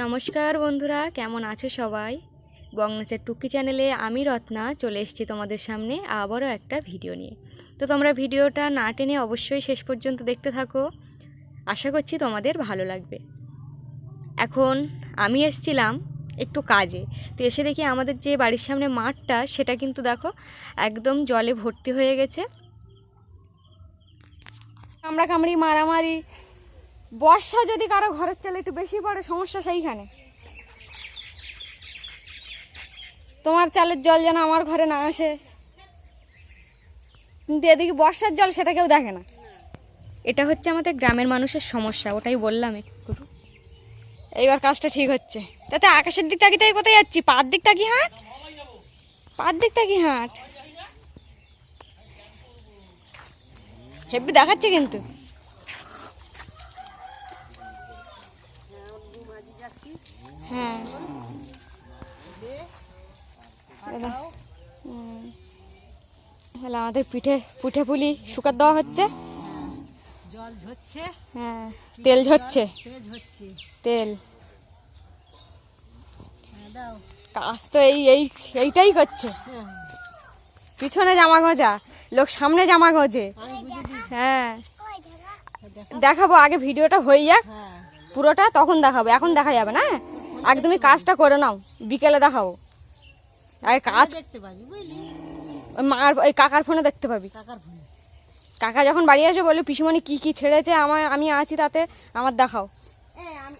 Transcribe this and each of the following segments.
নমস্কার বন্ধুরা, কেমন আছো সবাই? বংনাচার টুকি চ্যানেলে আমি রত্না, চলে এসেছি তোমাদের সামনে আবারও একটা ভিডিও নিয়ে। তো তোমরা ভিডিওটা না টেনে অবশ্যই শেষ পর্যন্ত দেখতে থাকো। আশা করছি তোমাদের ভালো লাগবে। এখন আমি এসছিলাম একটু কাজে। তো এসে দেখি আমাদের যে বাড়ির সামনে মাঠটা, সেটা কিন্তু দেখো একদম জলে ভর্তি হয়ে গেছে। আমরা কামড়ি মারামারি বর্ষা যদি কারও ঘরের চালে একটু বেশি পড়ে সমস্যা সেইখানে। তোমার চালের জল যেন আমার ঘরে না আসে। কিন্তু এদিকে বর্ষার জল সেটা কেউ দেখে না। এটা হচ্ছে আমাদের গ্রামের মানুষের সমস্যা ওটাই বললাম একটু। এইবার কাজটা ঠিক হচ্ছে। তাতে আকাশের দিক তাকিয়ে তাই কোথায় যাচ্ছি? পার দিক তাকি হাঁট? পার দিক তাকি হাঁট? হেব্বি দেখাচ্ছে কিন্তু। হ্যাঁ। তাহলে আমাদের পিঠে পিঠে পুলি শুকার দেওয়া হচ্ছে। জল ঝরছে। হ্যাঁ তেল ঝরছে। তেল হ্যাঁ, কাজ তো এই এই এইটাই করছে। হ্যাঁ পিছনে জামা গজা লোক সামনে জামা গোজে। দিই হ্যাঁ। দেখাবো আগে ভিডিওটা হয়ে যাক। হ্যাঁ। পুরোটা তখন দেখাবো এখন দেখা যাবে না? তুমি কাজটা করে নাও বিকেলে দেখাবো। আগে কাজ দেখতে পাবি বুঝলি? মার ওই কাকার ফোনে দেখতে পাবি। কাকার ফোনে। কাকা যখন বাড়ি আসবে বলে পিসুমণি কি কি ছেড়েছে আমার আমি আছি তাতে আমার দেখাও। আর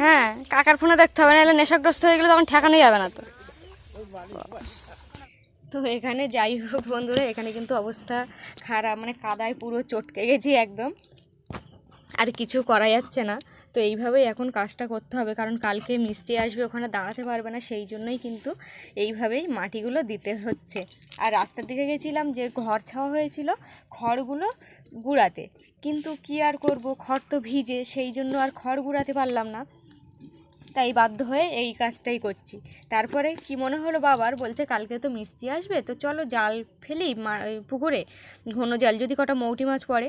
হ্যাঁ কাকার ফোনে দেখতে হবে নাহলে নেশাগ্রস্ত হয়ে গেলে তখন ঠেকানো যাবে না তো। তো এখানে যাই হোক বন্ধুরা এখানে কিন্তু অবস্থা খারাপ মানে কাদায় পুরো চটকে গেছি একদম। আর কিছু করা যাচ্ছে না। তো এইভাবেই এখন কাজটা করতে হবে, কারণ কালকে মিস্ত্রি আসবে, ওখানে দাঁড়াতে পারবে না, সেই জন্যই কিন্তু এইভাবেই মাটিগুলো দিতে হচ্ছে। আর রাস্তার দিকে গেছিলাম, যে ঘর ছাওয়া হয়েছিল, খড়গুলো গুড়াতে। কিন্তু কি আর করব, খড় তো ভিজে, সেই জন্য আর খড় গুড়াতে পারলাম না। তাই বাধ্য হয়ে এই কাজটাই করছি। তারপরে কি মনে হলো বাবার, বলছে কালকে তো মিষ্টি আসবে, তো চলো জাল ফেলি পুকুরে। ঘন জাল, যদি কটা মৌটি মাছ পড়ে।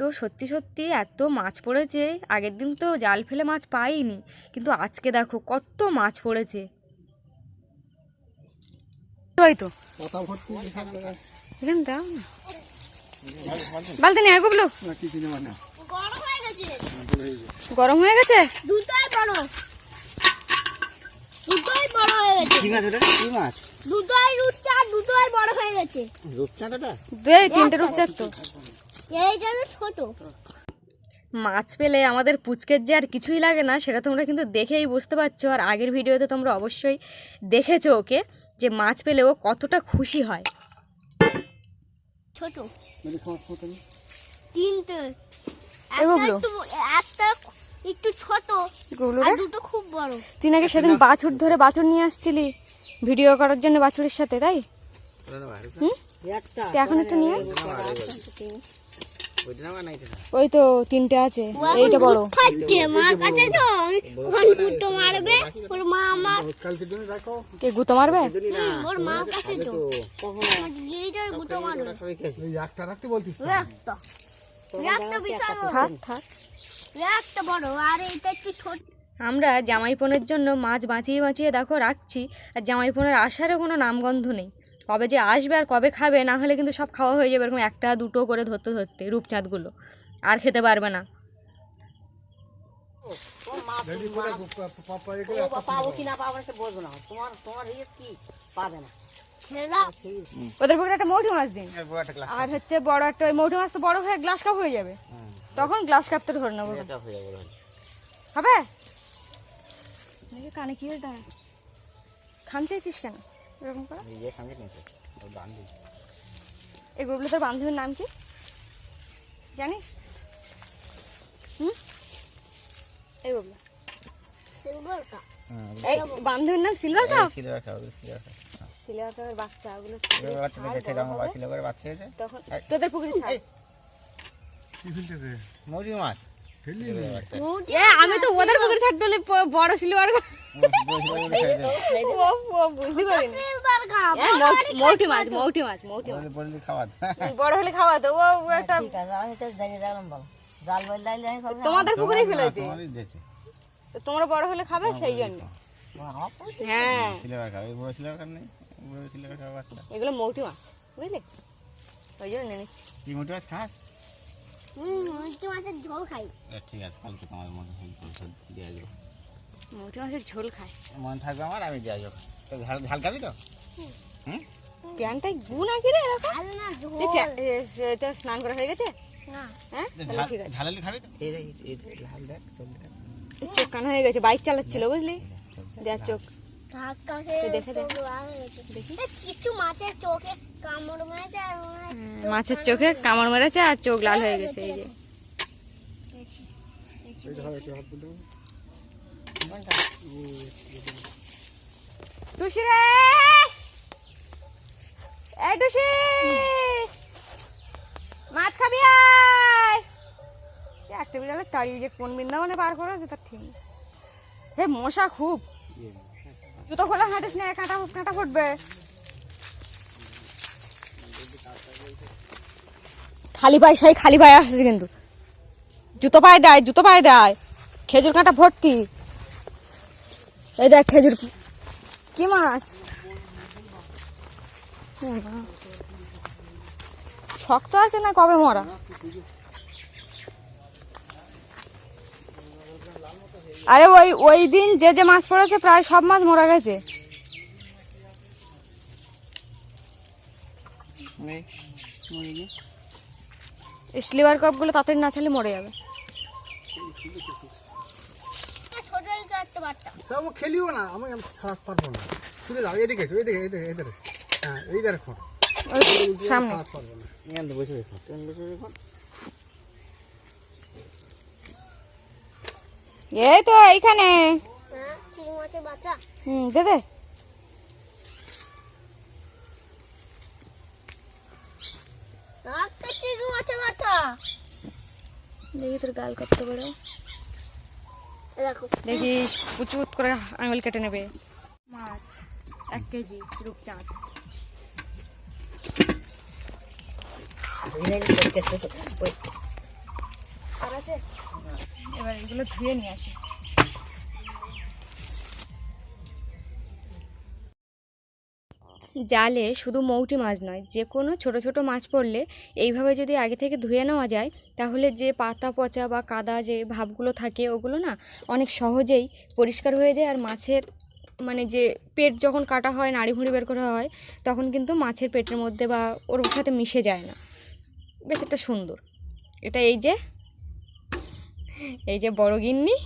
তো সত্যি সত্যি এত মাছ পড়েছে আগের দিন তো জাল ফেলে মাছ পাইনি কিন্তু আজকে দেখো কত মাছ পড়েছে। ওই তো। এখানে দাও না। বালতি নিয়ে গুবলু। গরম হয়ে গেছে? গরম হয়ে গেছে দুটোই বড়। দুটোই বড় হয়ে গেছে। কি মাছ ওটা? কি মাছ? দুটোই রুটচা দুটোই বড় হয়ে গেছে। রূপচাঁদ ওটা? দে তিনটে রূপচার তো। এই জন্য ছোট। মাছ পেলে আমাদের পুচকের যে আর কিছুই লাগে না সেটা তোমরা কিন্তু দেখেই বুঝতে পারছ। আর আগের ভিডিওতে তোমরা অবশ্যই দেখেছ ওকে যে মাছ পেলে ও কতটা খুশি হয়। ছোট। তিনটে। এ একটা একটু ছোট আর দুটো খুব বড়। তুই নাকি সেদিন বাছুর ধরে বাছুর নিয়ে আসছিলি ভিডিও করার জন্য বাছুরের সাথে তাই? হুম? একটা এখন একটু নিয়ে ওই তো তিনটে আছে এইটা বড়। খাচ্ছে মার কাছে তো। ওখান দুটো মারবে ওর মা আমার কে গুতো মারবে? ওর মার কাছে তো কখন এইটাই দুটো মারবে। খাবে খেয়েছি একটা একটা বিশাল। থাক থাক। একটা বড় আর এইটা একটু ছোট। আমরা জামাইপনের জন্য মাছ বাঁচিয়ে বাঁচিয়ে দেখো রাখছি আর জামাইপনের আসারও কোনো নামগন্ধ নেই। কবে যে আসবে আর কবে খাবে না হলে কিন্তু সব খাওয়া হয়ে যাবে এরকম একটা দুটো করে ধরতে ধরতে রূপচাঁদগুলো। আর খেতে পারবে না। ওদের পুকুরে একটা মৌটি মাছ দিন। গ্লাস আর হচ্ছে বড় একটা ওই মৌটি মাছ তো বড় হয়ে গ্লাস কাপ হয়ে যাবে। তখন গ্লাস কাপটা ধরে নেব। এটা হয়ে যাবে বলে। হবে? কানে কি হয়ে খান চাইছিস কেন? এরকম করে এই খাবে নিতে দি এগুলো তোর বান্ধবীর নাম কি? জানিস? হুম? এগুলো সিলভার কাপ এই বান্ধবীর নাম সিলভার কাপ সিলভার খাবে সিলভার খাবে সিলভার কাপের বাচ্চা ওগুলো সিলভার বাচ্চা হয়েছে? তখন তোদের পুকুরে ছাড়। মৌরি মাছ। আমি তো ওদের পুকুরে ছাড়তে হলে বড় সিলভার। ও ও বুঝতে পারিনি। মৌটি মাছ মৌটি মাছ মৌটি মাছ। বড় হলে খাওয়া ও একটা তো দাঁড়িয়ে দেখলাম বলো। জাল বল লাইলে আমি খাব। তোমাদের পুকুরেই ফেলেছে। তোমরা বড় হলে খাবে সেই জন্য। হ্যাঁ। এগুলো মৌটি মাছ বুঝলি? ওই জন্য নিয়ে নিচ্ছি। মাছ খাস? হুম মিষ্টি মাছের ঝোল খাই। ঠিক আছে কালকে তোমার মনে হয় দিয়ে আসব। মৌটি মাছের ঝোল খায় মনে থাকবে আমার আমি দিয়ে আসব। তো ঝাল ঝাল খাবি তো? হুম। প্যান্টটাই গু নাকি রে এরকম? ভালো না ঝোল। এ চা- এ, এ, এটা স্নান করা হয়ে গেছে? না। হ্যাঁ? ঠিক আছে। ঝালালি খাবি তো? এই এই লাল দেখ চোখ দেখ। চোখ কানা হয়ে গেছে বাইক চালাচ্ছিল বুঝলি? দেখ চোখ দেখে দে। চোখ। লাল গেছে। এ, কিছু মাছের চোখে হয় মাছের চোখে কামড় মেরেছে আর চোখ লাল হয়ে গেছে এই যে। টুসি রে! এই টুসি মাছ খাবি আয়! এ একটা বিড়ালে তাড়িয়ে যে কোন বৃন্দাবনে পার করে আছে তার ঠিক। হে মশা খুব। জুতো খোলা হাঁটিস না কাঁটা কাঁটা ফুটবে। খালি পায়ে, সেই খালি পায়ে আসছে কিন্তু। জুতো পায়ে দেয়, জুতো পায়ে দেয়। খেজুর কাঁটা ভর্তি। এই দেখ খেজুর কি মাছ? শক্ত আছে না কবে মরা? আরে ওই ওই দিন যে যে মাছ পড়েছে, প্রায় সব মাছ মরা গেছে। এই, মরে গিয়ে। স্লিভার কাপগুলো তাড়াতাড়ি না ছাড়লে মরে যাবে। ছোট একটা বাচ্চা তা আমি খেলিও না আমি আমি পারব না। শুনে যাও এদিকে এসো এদিকে এদিকে এদিকে হ্যাঁ এই দেখো সামনে। বসে বসে এই তো এইখানে। হ্যাঁ চিংড়ি বাচ্চা। হুম দে দে একটা চিংড়ি মাছের বাচ্চা দেখি তোর গাল করতে পারে দেখিস পুচুত করে আঙুল কেটে নেবে মাছ এক কেজি রূপচাঁদ আর আছে এবার এগুলো ধুয়ে নিয়ে আসি জালে শুধু মৌটি মাছ নয়, যে কোনো ছোট ছোট মাছ পড়লে এইভাবে যদি আগে থেকে ধুয়ে নেওয়া যায়, তাহলে যে পাতা পচা বা কাদা যে ভাবগুলো থাকে ওগুলো না অনেক সহজেই পরিষ্কার হয়ে যায়। আর মাছের মানে যে পেট যখন কাটা হয়, নাড়ি ভুঁড়ি বের করা হয়, তখন কিন্তু মাছের পেটের মধ্যে বা ওর সাথে মিশে যায় না। বেশ একটা সুন্দর। এটা এই যে এই যে বড় গিন্নি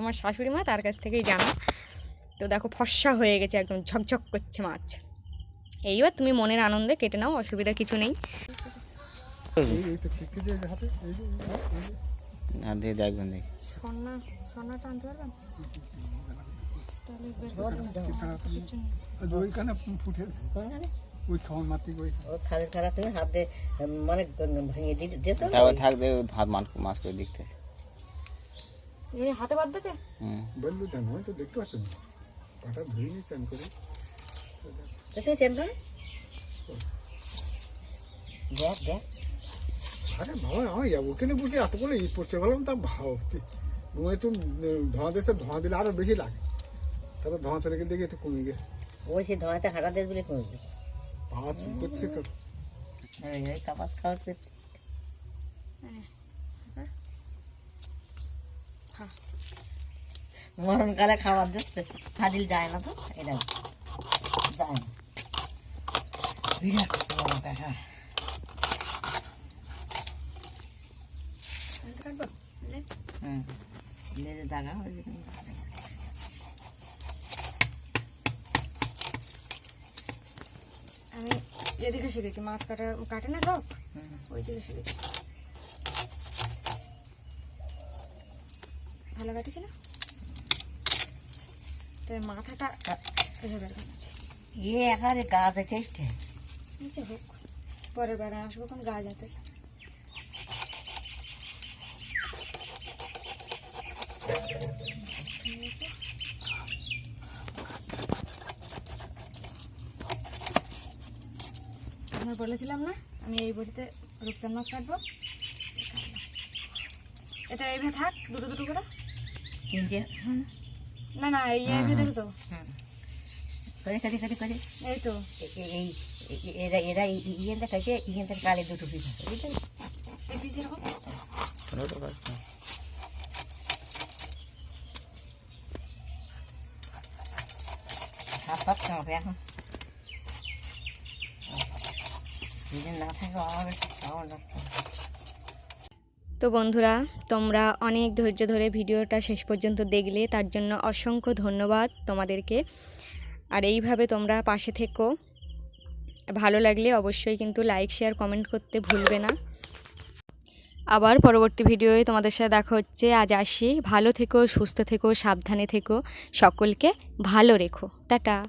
আমার শাশুড়ি মা তার কাছ থেকেই জানা। তো দেখো ফর্সা হয়ে গেছে, একদম ঝকঝক করছে মাছ। এইবার তুমি মনের আনন্দে কেটে নাও অসুবিধা কিছু নেই। হাতে দেখবেন দেখি সোনাটা আনতে পারবেন? মানে বাদ দিয়েছে? হুম। বললু জানো তো দেখতে পাচ্ছ না। পাটা ধুয়ে নিয়ে চান করে। তো চেন করো দেখ দেখ আরে বাবা আমি ওখানে বসে এত করে ঈদ পড়ছে বললাম তা ভাও ধোঁয়া একটু ধোঁয়া দিতে ধোঁয়া দিলে আরও বেশি লাগে তারপর ধোঁয়া চলে গেলে দেখি একটু কমে গেছে ওই সে ধোঁয়াতে হাঁটা দেশ বলে কমবে পা চুল করছে কাপাস খাওয়াতে মরণকালে খাবার দিচ্ছে ফাদিল যায় না তো এটা যায় না হ্যাঁ হুম লেজে দাগা হয়ে গেছে আমি এদিকে শিখেছি মাছ কাটা কাটে না সব ওই দিকে শিখেছি ভালো কাটেছে না? তবে মাথাটা এভাবে ইয়ে একারে গাছ চেষ্টা আচ্ছা হোক। পরের বেড়া আসব কোন গাছ হাতে আমি বলেছিলাম না আমি এই বড়িতে রূপচাঁদ মাছ কাটবো? এটা এইভাবে থাক দুটো দুটো করে। না না এই এইভাবে দেবে তো এই তো। এই। এরা এরা ইয়েন থেকে ইয়েন থেকে কালে দুটো পিস আছে বুঝলেন? এই পিস এরকম? হাত পাত কাঁপে এখন। যদি না থাকে আমার খাওয়া নষ্ট তো বন্ধুরা তোমরা অনেক ধৈর্য ধরে ভিডিওটা শেষ পর্যন্ত দেখলে তার জন্য অসংখ্য ধন্যবাদ তোমাদেরকে। আর এইভাবে তোমরা পাশে থেকো। ভালো লাগলে অবশ্যই কিন্তু লাইক শেয়ার কমেন্ট করতে ভুলবে না। আবার পরবর্তী ভিডিওয়ে তোমাদের সাথে দেখা হচ্ছে। আজ আসি। ভালো থেকো, সুস্থ থেকো, সাবধানে থেকো। সকলকে ভালো রেখো। টাটা।